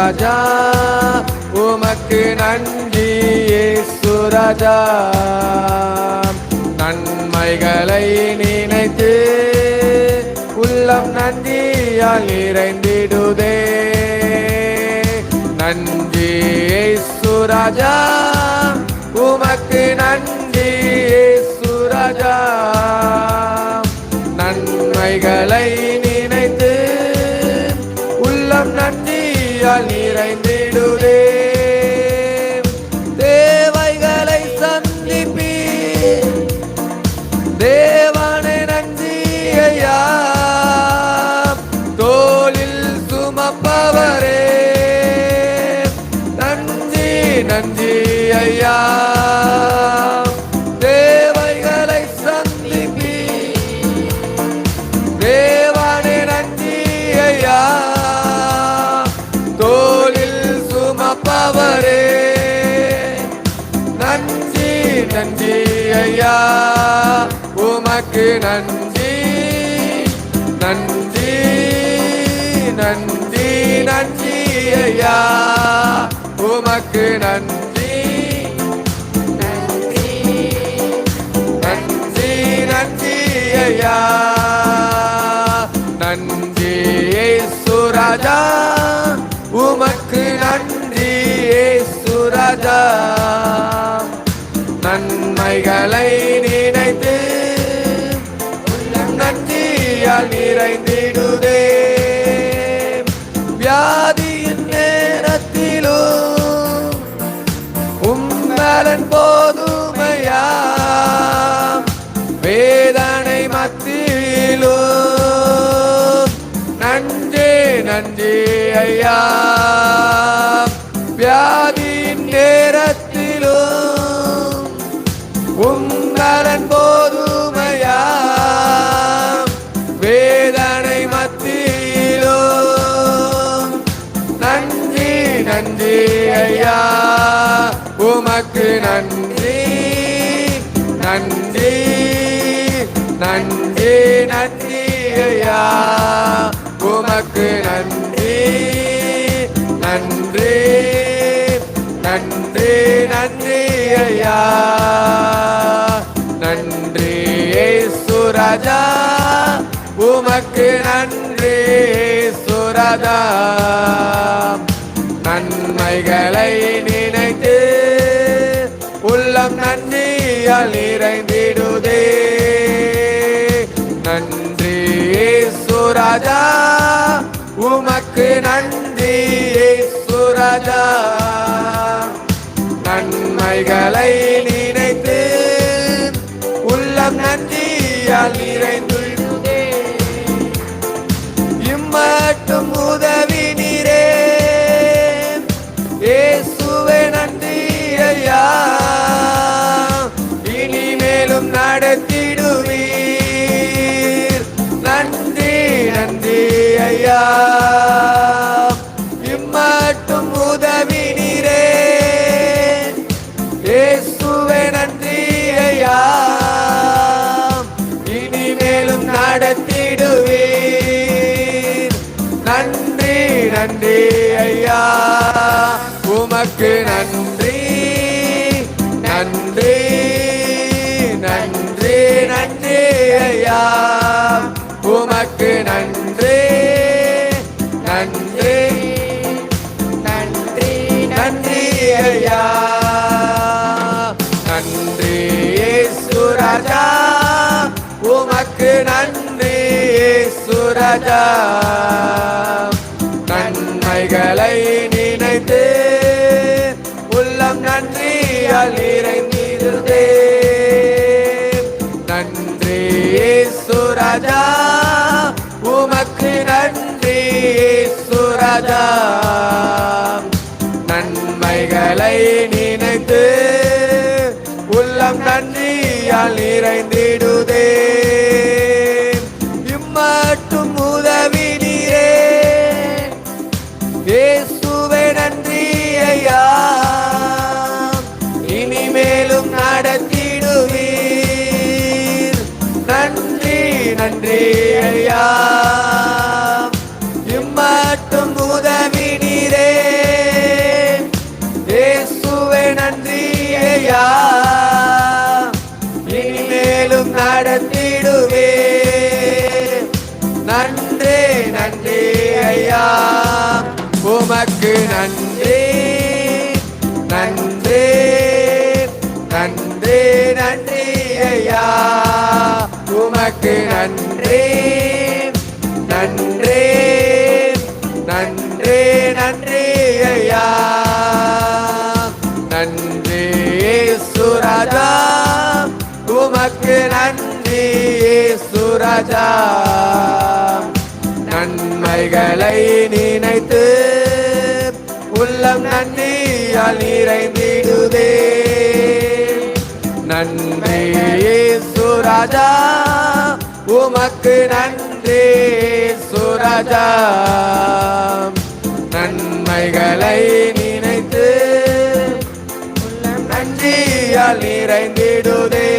ராஜா உமக்கு நன்றி சுராஜா நன்மைகளை நினைத்து உள்ளம் நன்றியால் நிறைந்திடுதே. நன்றி சுராஜா நன்றி நன்றி ஐயா. உமக்கு நன்றி நன்றி நன்றி நன்றி ஐயா. உமக்கு நன்றி. நிறைந்திடுதே வியாதியின் நேரத்திலும் உம்பலன் போதுமையா? வேதனை மத்தியிலோ நன்றி நன்றி ஐயா. வியாதியின் நேரத்திலோ ஐயா உமக்கு நன்றி நன்றி நன்றி நன்றி ஐயா உமக்கு நன்றி நன்றி நன்றி நன்றி ஐயா நன்றி சுரஜா உமக்கு நன்றி சுரதா நன்மைகளை நினைத்து உள்ளம் நன்றியால் நிறைந்திடுதே. நன்றி சுராஜா உமக்கு நன்றி சுராஜா நன்மைகளை நினைத்து உள்ளம் நன்றியால் நிறைந்துள்ளதே நன்றி ஐயா. உமக்கு நன்றி நன்றி நன்றி நன்றி ஐயா. உமக்கு நன்றி நன்றி நன்றி நன்றி ஐயா. நன்றி சுராஜா உமக்கு நன்றி சுராஜா நன்றி நன்றி ஐயா. உமக்கு நன்றி நன்றி நன்றி நன்றி ஐயா. உமக்கு நன்றி நன்றி நன்றி நன்றி ஐயா. நன்றி சுராஜா உமக்கு நன்றி சுராஜா நன்மைகளை நினைத்து உள்ளம் நன்றியால் நிறைந்திடுதே. நன்றி சுராஜா உமக்கு நன்றி சுராஜா நன்மைகளை நினைத்து உள்ளம் நன்றியால் நிறைந்திடுதே.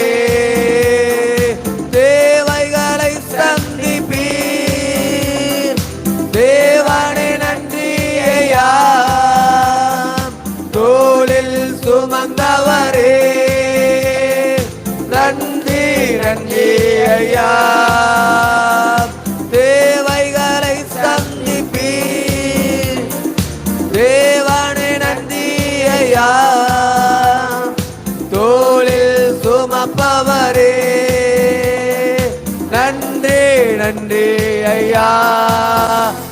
ஐயா தேவைகளை சந்திப்பீர். தேவனே நன்றி ஐயா தோளில் சுமப்பவரே. நன்றி நன்றி ஐயா.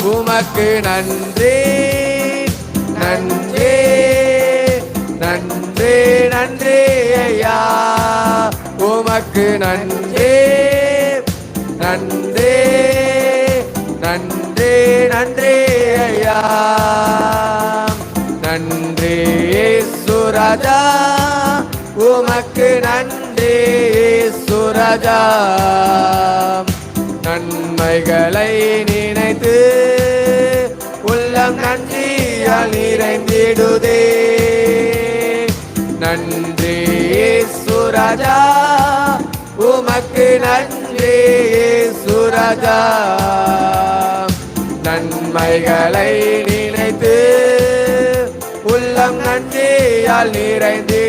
உமக்கு நன்றி. நன்றி நன்றி நன்றி ஐயா. உமக்கு நன்றே. நன்றே. நன்றே நன்றே ஐயா. நன்றே சுரஜா உமக்கு நன்றே சுரஜா நன்மைகளை நினைத்து உள்ளம் நன்றியால் நிறைந்திடுதே. நன்றே சுரஜா உமக்கு நன்றி சுரஜா நன்மைகளை நினைத்து உள்ளம் நன்றியால் நிறைந்தே